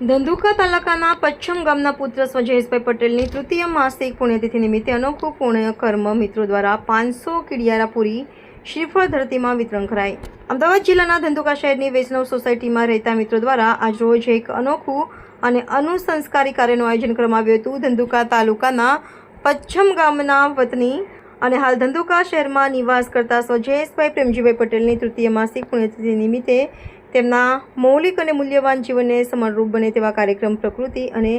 ધંધુકા તાલુકાના પચ્છમ ગામના પુત્ર સ્વજયેશભાઈ પટેલની તૃતીય માસિક પુણ્યતિથિ નિમિત્તે અનોખું પુણ્ય કર્મ મિત્રો દ્વારા પાંચસો કિડિયારા પૂરી શ્રીફળ ધરતીમાં વિતરણ કરાય અમદાવાદ જિલ્લાના ધંધુકા શહેરની વૈષ્ણવ સોસાયટીમાં રહેતા મિત્રો દ્વારા આજરોજ એક અનોખું અને અનુસંસ્કારી કાર્યનું આયોજન કરવામાં આવ્યું હતું. ધંધુકા તાલુકાના પચ્છમ ગામના વતની અને હાલ ધંધુકા શહેરમાં નિવાસ કરતા સ્વજયેશભાઈ પ્રેમજીભાઈ પટેલની તૃતીય માસિક પુણ્યતિથિ નિમિત્તે તેમના મૌલિક અને મૂલ્યવાન જીવનને સમાનરૂપ બને તેવા કાર્યક્રમ પ્રકૃતિ અને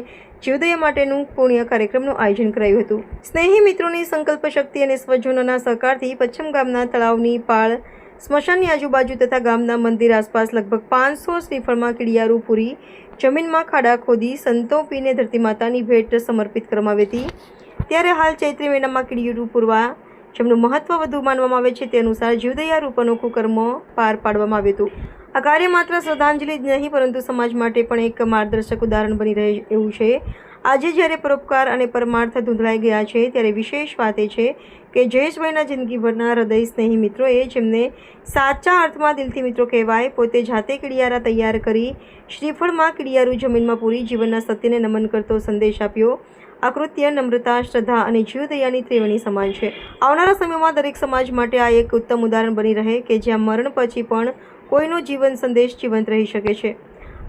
જીવદય માટેનું પુણ્ય કાર્યક્રમનું આયોજન કરાયું હતું. સ્નેહી મિત્રોની સંકલ્પ શક્તિ અને સ્વજનોના સહકારથી પશ્ચિમ ગામના તળાવની પાળ, સ્મશાનની આજુબાજુ તથા ગામના મંદિર આસપાસ લગભગ પાંચસો શ્રીફળમાં કીડિયારું પૂરી, જમીનમાં ખાડા ખોદી સંતોપીને ધરતી માતાની ભેટ સમર્પિત કરવામાં આવી હતી. ત્યારે હાલ ચૈત્રી મહિનામાં કીડિયું પૂરવા જેમનું મહત્વ વધુ માનવામાં આવે છે તે અનુસાર જીવદયા રૂપ અનોખું કર્મ પાર પાડવામાં આવ્યું હતું. આ કાર્ય માત્ર શ્રદ્ધાંજલિ જ નહીં, પરંતુ સમાજ માટે પણ એક માર્ગદર્શક ઉદાહરણ બની રહે એવું છે. આજે જ્યારે પરોપકાર અને પરમાર્થ ધૂંધળાઈ ગયા છે, ત્યારે વિશેષ વાત એ છે કે જયેશભાઈના જિંદગીભરના હૃદય સ્નેહી મિત્રોએ જેમને સાચા અર્થમાં દિલથી મિત્રો કહેવાય, પોતે જાતે કિડિયારા તૈયાર કરી શ્રીફળમાં કિડિયારું જમીનમાં પૂરી જીવનના સત્યને નમન કરતો સંદેશ આપ્યો. આ કૃત્ય નમ્રતા શ્રદ્ધા અને જીવદયાની ત્રિવેણી સમાન છે. આવનારા સમયમાં દરેક સમાજ માટે આ એક ઉત્તમ ઉદાહરણ બની રહે કે જ્યાં મરણ પછી પણ કોઈનો જીવન સંદેશ જીવંત રહી શકે છે.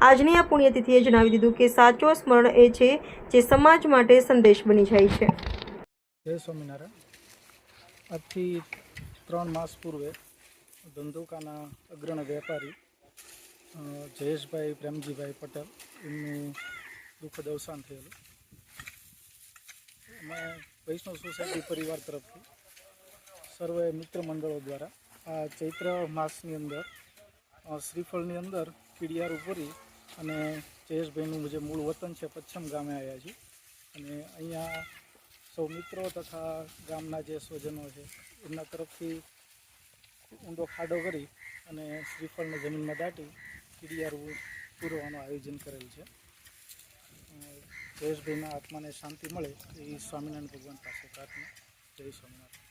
આજની આ પુણ્યતિથિએ જણાવી દીધું કે સાચો સ્મરણ એ છે જે સમાજ માટે સંદેશ બની જાય છે. જય સ્વામિનારાયણ. આજથી ત્રણ માસ પૂર્વે ધંધુકાના અગ્રણી વેપારી જયેશભાઈ પ્રેમજીભાઈ પટેલ એમનું દુઃખદ અવસાન થયેલું. વૈષ્ણવ સોસાયટી પરિવાર તરફથી સર્વે મિત્ર મંડળો દ્વારા આ ચૈત્ર માસની અંદર શ્રીફળની અંદર કીડિયાર ઉપરી અને જયેશભાઈનું જે મૂળ વતન છે પચ્છમ ગામે આવ્યા છીએ. અને અહીંયા સૌ મિત્રો તથા ગામના જે સ્વજનો છે, એમના તરફથી ઊંડો ખાડો કરી અને શ્રીફળને જમીનમાં દાટી કીડિયાર પૂરવાનું આયોજન કરેલ છે. જયેશભાઈના આત્માને શાંતિ મળે એ સ્વામિનારાયણ ભગવાન પાસે પ્રાર્થના. જય સ્વામિનારાયણ.